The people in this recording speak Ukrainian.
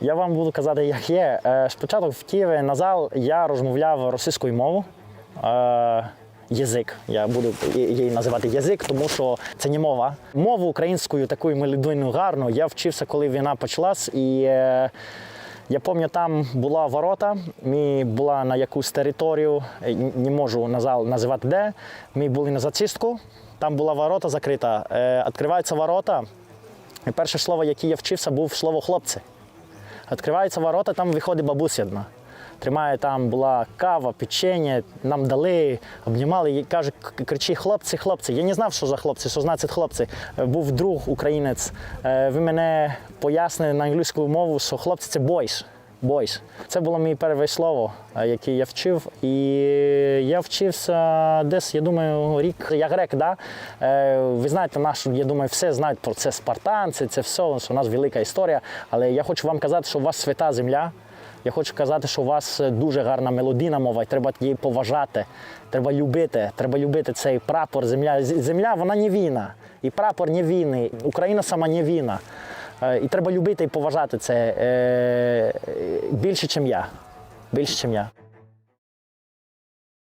Я вам буду казати, як є. Е, Спочатку в Києві на зал я розмовляв російською мовою. Е, Язик, я буду її називати язик, тому що це не мова. Мову українською такою мелодійною гарну я вчився, коли війна почалась. І е, я пам'ятаю, там була ворота. Ми була на якусь територію, не можу називати де. Ми були на зачистку, там була ворота закрита. Відкриваються ворота. І перше слово, яке я вчився, був слово хлопці. Відкриваються ворота, там виходить бабуся одна. Тримає там була кава, печення, нам дали, обнімали і каже, кричи, хлопці, хлопці. Я не знав, що за хлопці, що значить хлопці. Е, Був друг українець. Ви мене пояснили на англійську мову, що хлопці це boys. Boys. Це було моє перше слово, е, яке я вчив. І я вчився десь, я думаю, рік. Я грек, да? Е, ви знаєте, нашу, я думаю, все знають про це спартанці, це все, у нас велика історія. Але я хочу вам казати, що у вас свята земля. Я хочу казати, що у вас дуже гарна мелодійна мова, і треба її поважати. Треба любити. Треба любити цей прапор, земля. Земля вона не війна. І прапор не війни. Україна сама не війна. Е, І треба любити і поважати це більше, ніж я. Більше, ніж я.